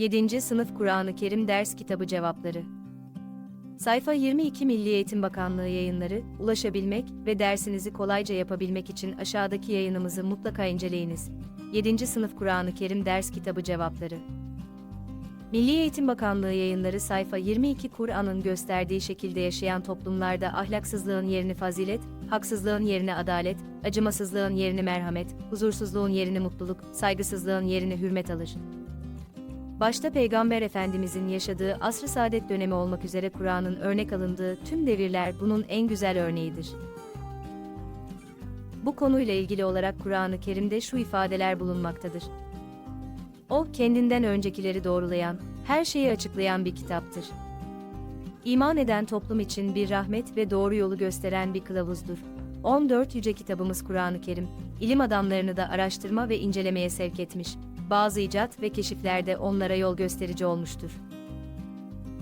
7. Sınıf Kur'an-ı Kerim Ders Kitabı Cevapları Sayfa 22 Milli Eğitim Bakanlığı yayınları, ulaşabilmek ve dersinizi kolayca yapabilmek için aşağıdaki yayınımızı mutlaka inceleyiniz. 7. Sınıf Kur'an-ı Kerim Ders Kitabı Cevapları Milli Eğitim Bakanlığı yayınları sayfa 22 Kur'an'ın gösterdiği şekilde yaşayan toplumlarda ahlaksızlığın yerini fazilet, haksızlığın yerini adalet, acımasızlığın yerini merhamet, huzursuzluğun yerini mutluluk, saygısızlığın yerini hürmet alır. Başta Peygamber Efendimizin yaşadığı asr-ı saadet dönemi olmak üzere Kur'an'ın örnek alındığı tüm devirler bunun en güzel örneğidir. Bu konuyla ilgili olarak Kur'an-ı Kerim'de şu ifadeler bulunmaktadır. O, kendinden öncekileri doğrulayan, her şeyi açıklayan bir kitaptır. İman eden toplum için bir rahmet ve doğru yolu gösteren bir kılavuzdur. 14 Yüce Kitabımız Kur'an-ı Kerim, ilim adamlarını da araştırma ve incelemeye sevk etmiş, bazı icat ve keşiflerde onlara yol gösterici olmuştur.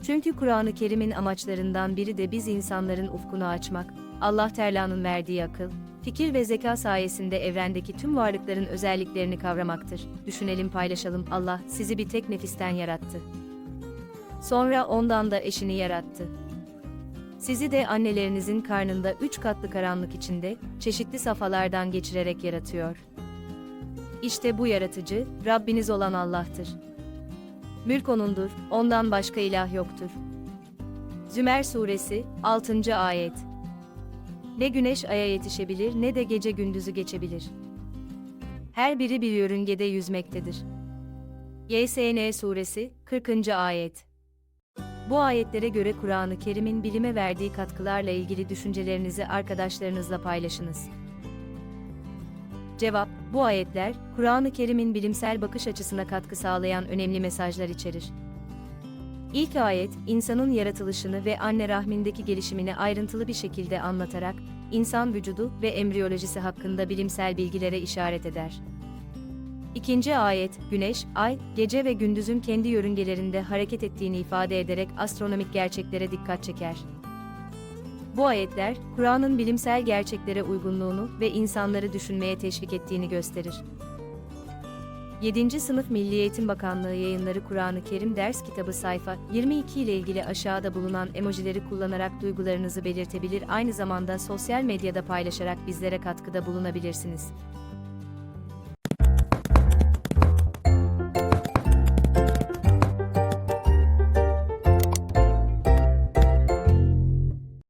Çünkü Kur'an-ı Kerim'in amaçlarından biri de biz insanların ufkunu açmak, Allah Teala'nın verdiği akıl, fikir ve zeka sayesinde evrendeki tüm varlıkların özelliklerini kavramaktır. Düşünelim paylaşalım Allah sizi bir tek nefisten yarattı. Sonra ondan da eşini yarattı. Sizi de annelerinizin karnında üç katlı karanlık içinde, çeşitli safhalardan geçirerek yaratıyor. İşte bu yaratıcı, Rabbiniz olan Allah'tır. Mülk O'nundur, ondan başka ilah yoktur. Zümer Suresi, 6. Ayet Ne güneş aya yetişebilir ne de gece gündüzü geçebilir. Her biri bir yörüngede yüzmektedir. YSN Suresi, 40. Ayet Bu ayetlere göre Kur'an-ı Kerim'in bilime verdiği katkılarla ilgili düşüncelerinizi arkadaşlarınızla paylaşınız. Cevap, bu ayetler, Kur'an-ı Kerim'in bilimsel bakış açısına katkı sağlayan önemli mesajlar içerir. İlk ayet, insanın yaratılışını ve anne rahmindeki gelişimini ayrıntılı bir şekilde anlatarak, insan vücudu ve embriyolojisi hakkında bilimsel bilgilere işaret eder. İkinci ayet, güneş, ay, gece ve gündüzün kendi yörüngelerinde hareket ettiğini ifade ederek astronomik gerçeklere dikkat çeker. Bu ayetler, Kur'an'ın bilimsel gerçeklere uygunluğunu ve insanları düşünmeye teşvik ettiğini gösterir. 7. Sınıf Milli Eğitim Bakanlığı yayınları Kur'an-ı Kerim ders kitabı sayfa 22 ile ilgili aşağıda bulunan emojileri kullanarak duygularınızı belirtebilir aynı zamanda sosyal medyada paylaşarak bizlere katkıda bulunabilirsiniz.